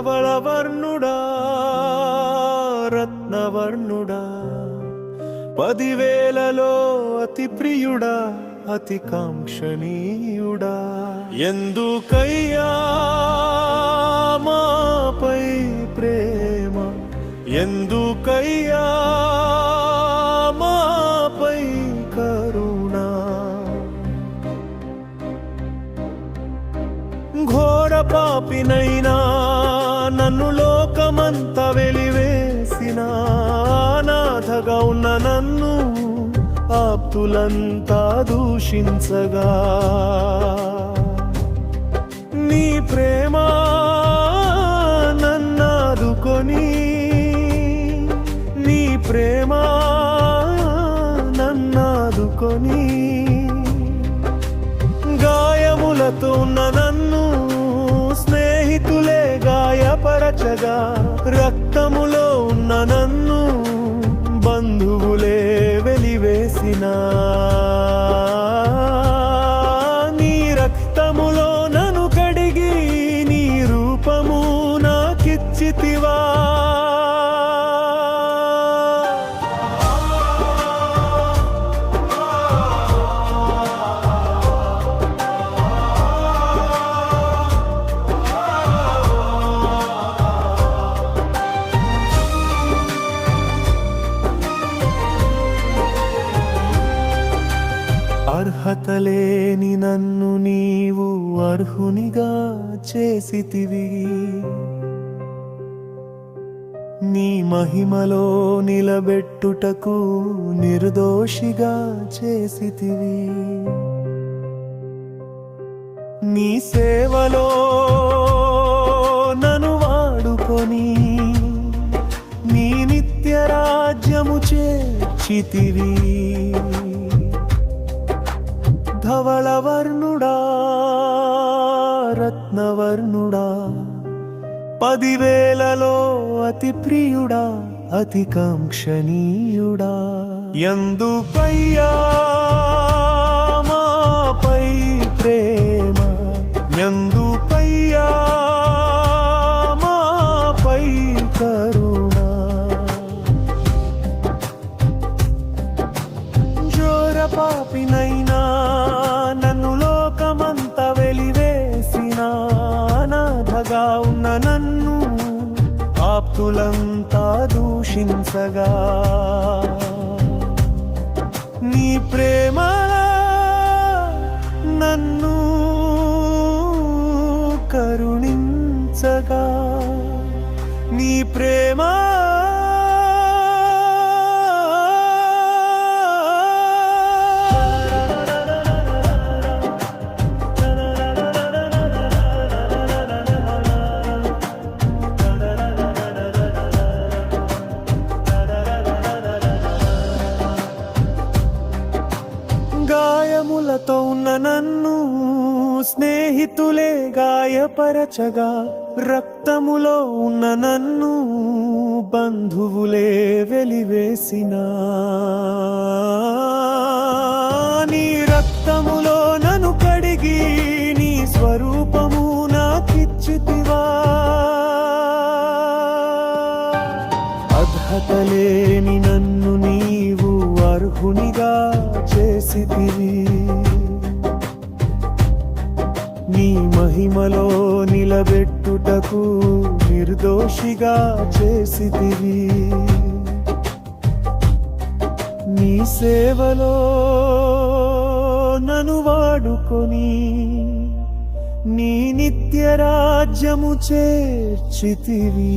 ధవళవర్ణుడా రత్నవర్ణుడా పదివేలలో అతి ప్రియుడా అతి కాంక్షణీయుడా ఎందుకయ్యా మాపై ప్రేమ? ఎందుకయ్యా మాపై కరుణ? ఘోర పాపినైనా నన్ను లోకమంత వెలివేసిన నాథగా ఉన్న నన్ను ఆప్తులంతా దూషించగా. నీ ప్రేమ నన్నాదుకొని నీ ప్రేమ నన్నాదుకొని గాయములతో ఉన్న నన్ను గాయపరచగా రక్తములో ఉన్న నన్ను బంధువులే వెలివేసిన. నీ రక్తములో నను కడిగి నీ రూపము నాకిచ్చితివా. అర్హత లేని నన్ను నీవు అర్హునిగా చేసితివి. నీ మహిమలో నిలబెట్టుటకు నిర్దోషిగా చేసితివి. నీ సేవలో నన్ను వాడుకొని నీ నిత్య రాజ్యము చేర్చితివి. ధవళవర్ణుడా రత్నవర్ణుడా పదివేలలో అతి ప్రియుడా అతి కాంక్షణీయుడా. ఎందుకయ్యా మాపై ప్రేమ. ఎందుకయ్యా మాపై కరుణ. జోర పాపినై అనాథగా ఉన్న నన్ను ఆప్తులంతా దూషించగా. నీ ప్రేమ నన్ను కరుణించగా. నీ ప్రేమ చేతులే గాయపరచగా రక్తములో ఉన్న నన్ను బంధువులే వెలివేసిన. నీ రక్తములో నన్ను కడిగి నీ స్వరూపము నాకిచ్చితివా. అర్హతలేని నన్ను నీవు అర్హునిగా చేసితివి. నీ మహిమలో నిలబెట్టుటకు నిర్దోషిగా చేసితివి. నీ సేవలో నను వాడుకొని నీ నిత్య రాజ్యము చేర్చితివి.